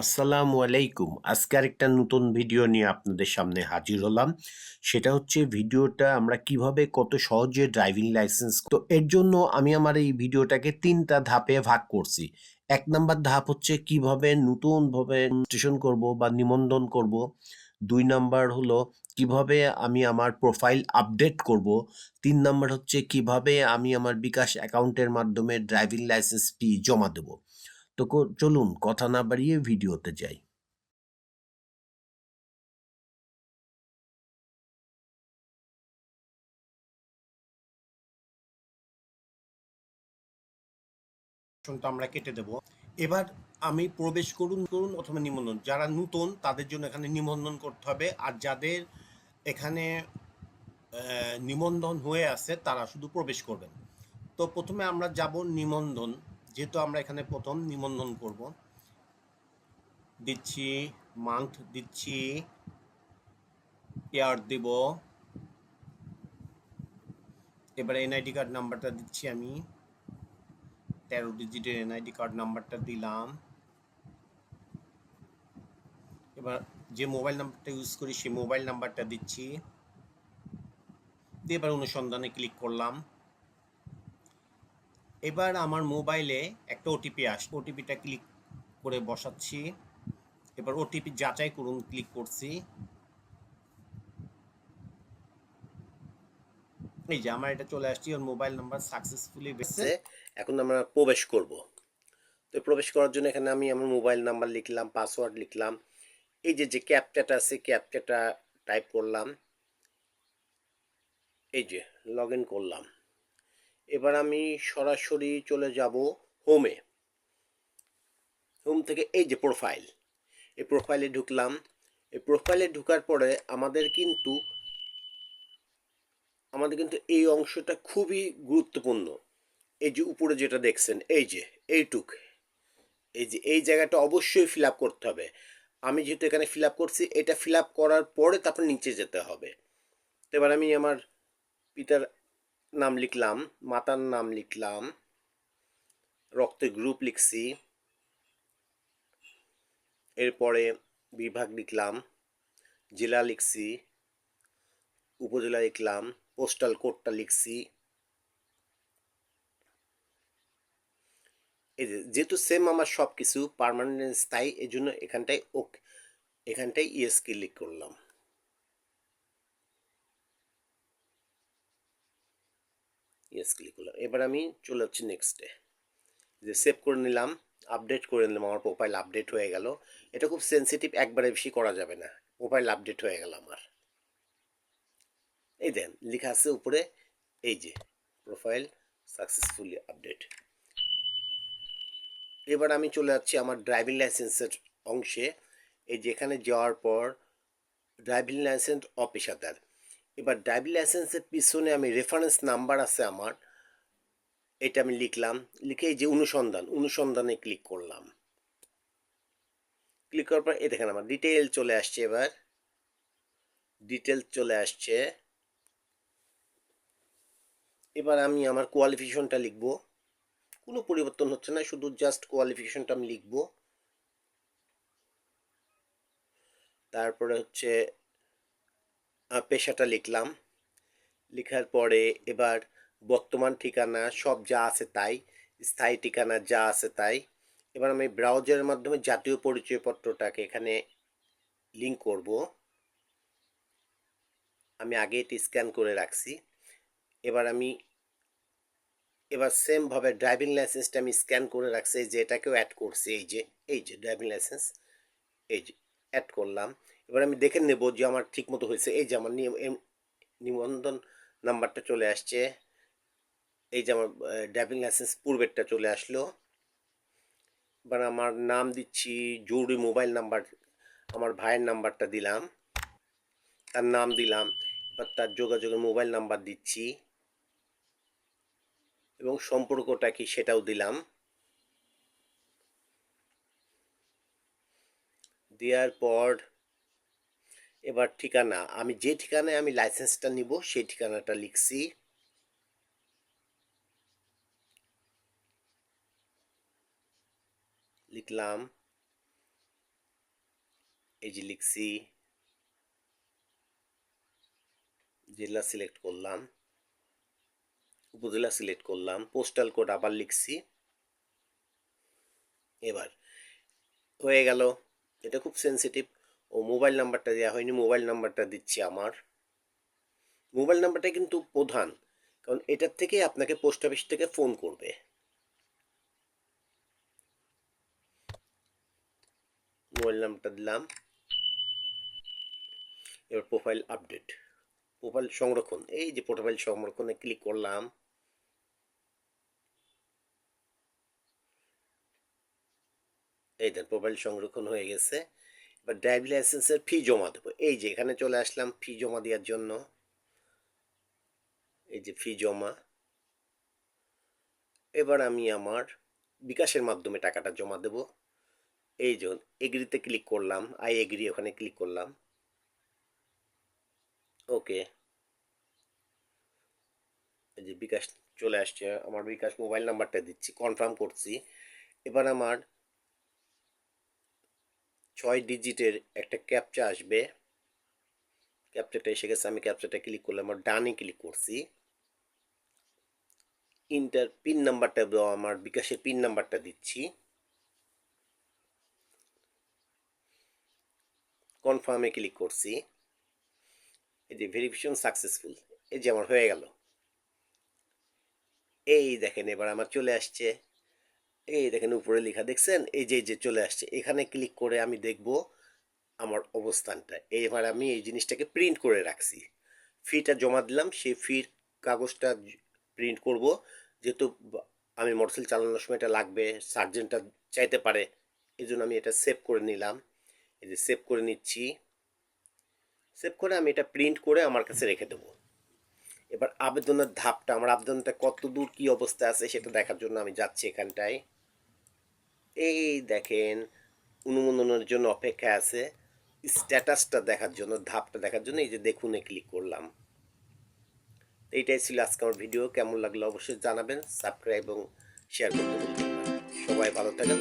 আসসালামু আলাইকুম। আজকে আরেকটা নতুন ভিডিও নিয়ে আপনাদের সামনে হাজির হলাম। সেটা হচ্ছে ভিডিওটা আমরা কীভাবে কত সহজে ড্রাইভিং লাইসেন্স তো এর জন্য আমি আমার এই ভিডিওটাকে তিনটা ধাপে ভাগ করছি। এক নাম্বার ধাপ হচ্ছে কীভাবে নতুনভাবে স্টেশন করব বা নিবন্ধন করব। দুই নাম্বার হলো কীভাবে আমি আমার প্রোফাইল আপডেট করব। তিন নাম্বার হচ্ছে কীভাবে আমি আমার বিকাশ অ্যাকাউন্টের মাধ্যমে ড্রাইভিং লাইসেন্সটি জমা দেবো। তো চলুন কথা না বাড়িয়ে ভিডিওতে যাই। আমরা কেটে দেব। এবার আমি প্রবেশ করুন করুন অথবা নিবন্ধন। যারা নতুন, তাদের জন্য এখানে নিবন্ধন করতে হবে। আর যাদের এখানে নিবন্ধন হয়ে আছে, তারা শুধু প্রবেশ করবেন। তো প্রথমে আমরা যাব নিবন্ধন। যেহেতু আমরা এখানে প্রথম নিবন্ধন করব, দিচ্ছি মান্থ দিচ্ছি ইয়ার দিব। এবারে এনআইডি কার্ড নাম্বারটা দিচ্ছি আমি। তেরো ডিজিটের এনআইডি কার্ড নাম্বারটা দিলাম। এবার যে মোবাইল নাম্বারটা ইউজ করি, সেই মোবাইল নাম্বারটা দিচ্ছি। দিয়ে এবার অনুসন্ধানে ক্লিক করলাম। এবার আমার মোবাইলে একটা ওটিপি আসবে ওটিপিটা ক্লিক করে বসাচ্ছি। এবার ওটিপি যাচাই করুন, ক্লিক করছি। এই যে আমার এটা চলে আসছে, ওর মোবাইল নাম্বার সাকসেসফুলি বেসে এখন আমরা প্রবেশ করব। তো প্রবেশ করার জন্য এখানে আমি আমার মোবাইল নাম্বার লিখলাম, পাসওয়ার্ড লিখলাম। এই যে যে ক্যাপচাটা আছে, ক্যাপচাটা টাইপ করলাম। এই যে লগ ইন করলাম। এবার আমি সরাসরি চলে যাব হোমে হোম থেকে এই যে প্রোফাইল এই প্রোফাইলে ঢুকলাম। এই প্রোফাইলে ঢুকার পরে আমাদের কিন্তু আমাদের কিন্তু এই অংশটা খুবই গুরুত্বপূর্ণ। এই যে উপরে যেটা দেখছেন, এই যে, এইটুক। এই যে, এই জায়গাটা অবশ্যই ফিল আপ করতে হবে। আমি যেহেতু এখানে ফিল আপ করছি, এটা ফিল আপ করার পরে তারপর নিচে যেতে হবে। তো এবার আমি আমার পিতার নাম লিখলাম, মাতার নাম লিখলাম রক্তের গ্রুপ লিখছি, এরপরে বিভাগ লিখলাম, জেলা লিখছি, উপজেলা লিখলাম পোস্টাল কোডটা লিখছি। এই যেহেতু সেম আমার সব কিছু পারমানেন্ট স্থায়ী এই জন্য এখানটায় ওকে এখানটায় ইয়েস ক্লিক করলাম। ইয়েস ক্লিক করলাম। এবার আমি চলে যাচ্ছি নেক্সটে যে সেভ করে নিলাম আপডেট করে নিলাম, আমার প্রোফাইল আপডেট হয়ে গেল। এটা খুব সেন্সিটিভ একবারে বেশি করা যাবে না। প্রোফাইল আপডেট হয়ে গেল আমার। এই দেন, লেখা আছে উপরে, এই যে প্রোফাইল সাকসেসফুলি আপডেট এবার আমি চলে যাচ্ছি আমার ড্রাইভিং লাইসেন্সের অংশে। এই যেখানে যাওয়ার পর ড্রাইভিং লাইসেন্স অপেশাদার এবার ড্রাইভিং লাইসেন্সের পিছনে আমি রেফারেন্স নাম্বার আছে আমার। এটা আমি লিখলাম, লিখে এই যে অনুসন্ধান, অনুসন্ধানে ক্লিক করলাম। ক্লিক করার পর, এই দেখেন আমার ডিটেল চলে আসছে এবার। ডিটেল চলে আসছে। এবার আমি আমার কোয়ালিফিকেশনটা লিখব। কোনো পরিবর্তন হচ্ছে না, শুধু জাস্ট কোয়ালিফিকেশনটা আমি লিখব। তারপরে হচ্ছে পেশাটা লিখলাম। লেখার পরে এবার বর্তমান ঠিকানা সব যা আছে তাই, স্থায়ী ঠিকানা যা আছে তাই। এবার আমি ব্রাউজারের মাধ্যমে জাতীয় পরিচয়পত্রটাকে এখানে লিঙ্ক করব। আমি আগে এটি স্ক্যান করে রাখছি। এবার আমি, এবার সেমভাবে ড্রাইভিং লাইসেন্সটা আমি স্ক্যান করে রাখছি যে এটাকেও অ্যাড করছি, এই যে এই যে ড্রাইভিং লাইসেন্স এই যে অ্যাড করলাম। এবার আমি দেখে নেব যে আমার ঠিক মতো হয়েছে। এই যে আমার নিবন্ধন নাম্বারটা চলে আসছে। এই যে আমার ড্রাইভিং লাইসেন্স পূর্বেরটা চলে আসলো। এবার আমার নাম দিচ্ছি জরুরি মোবাইল নাম্বার, আমার ভাইয়ের নাম্বারটা দিলাম। তার নাম দিলাম, এবার তার যোগাযোগের মোবাইল নাম্বার দিচ্ছি। এবং সম্পর্কটা কি সেটাও দিলাম। দেওয়ার পর এবার ঠিকানা, আমি যে ঠিকানায় আমি লাইসেন্সটা নিব, সেই ঠিকানাটা লিখছি। লিখলাম। এই যে লিখছি। জেলা সিলেক্ট করলাম। উপজেলা সিলেক্ট করলাম। পোস্টাল কোড আবার লিখছি। এবার, হয়ে গেল। এটা খুব সেনসিটিভ ও মোবাইল নাম্বারটা দেওয়া হয়নি মোবাইল নাম্বারটা দিচ্ছি আমার। মোবাইল নাম্বারটা কিন্তু প্রধান, কারণ এটার থেকে আপনাকে পোস্ট অফিস থেকে ফোন করবে। মোবাইল নাম্বারটা দিলাম। এবার প্রোফাইল আপডেট প্রোফাইল সংরক্ষণ, এই যে প্রোফাইল সংরক্ষণে ক্লিক করলাম। এই দেন প্রোফাইল সংরক্ষণ হয়ে গেছে। এবার ড্রাইভিং লাইসেন্সের ফি জমা দেবো। এই যে, এখানে চলে আসলাম ফি জমা দেওয়ার জন্য। এই যে ফি জমা। এবার আমি আমার বিকাশের মাধ্যমে টাকাটা জমা দেব। এই যে এগ্রিতে ক্লিক করলাম। আই এগ্রি ওখানে ক্লিক করলাম। ওকে এই যে বিকাশ চলে আসছে। আমার বিকাশ মোবাইল নাম্বারটা দিচ্ছি। কনফার্ম করছি। এবার আমার ছয় ডিজিটের একটা ক্যাপচা আসবে। ক্যাপচাটা এসে গেছে, আমি ক্যাপচাটা ক্লিক করলাম আমার ডানে ক্লিক করছি। ইন্টার পিন নাম্বারটা আমার বিকাশের পিন নাম্বারটা দিচ্ছি। কনফার্মে ক্লিক করছি। এই যে ভেরিফিকেশন সাকসেসফুল এই যে আমার হয়ে গেল। এই দেখেন, এবার আমার চলে আসছে। এই দেখেন উপরে লেখা, দেখছেন? এই যে যে চলে আসছে। এখানে ক্লিক করে আমি দেখব আমার অবস্থানটা। এবার আমি এই জিনিসটাকে প্রিন্ট করে রাখছি। ফিটা জমা দিলাম, সেই ফির কাগজটা প্রিন্ট করব। যেহেতু আমি মোটরসাইকেল চালানোর সময় এটা লাগবে সার্জেন্টটা চাইতে পারে এই জন্য আমি এটা সেভ করে নিলাম। এই যে সেভ করে নিচ্ছি। সেভ করে আমি এটা প্রিন্ট করে আমার কাছে রেখে দেবো। এবার আবেদনের ধাপটা, আমার আবেদনটা কত দূর কী অবস্থা আছে সেটা দেখার জন্য আমি যাচ্ছি এখানটায়। এই দেখেন, অনুমোদনের জন্য অপেক্ষা আছে, স্ট্যাটাসটা দেখার জন্য, ধাপটা দেখার জন্য, এই যে দেখুনে ক্লিক করলাম। এইটাই ছিল আজকে আমার ভিডিও, কেমন লাগল অবশ্যই জানাবেন, সাবস্ক্রাইব এবং শেয়ার করতে সবাই ভালো থাকেন।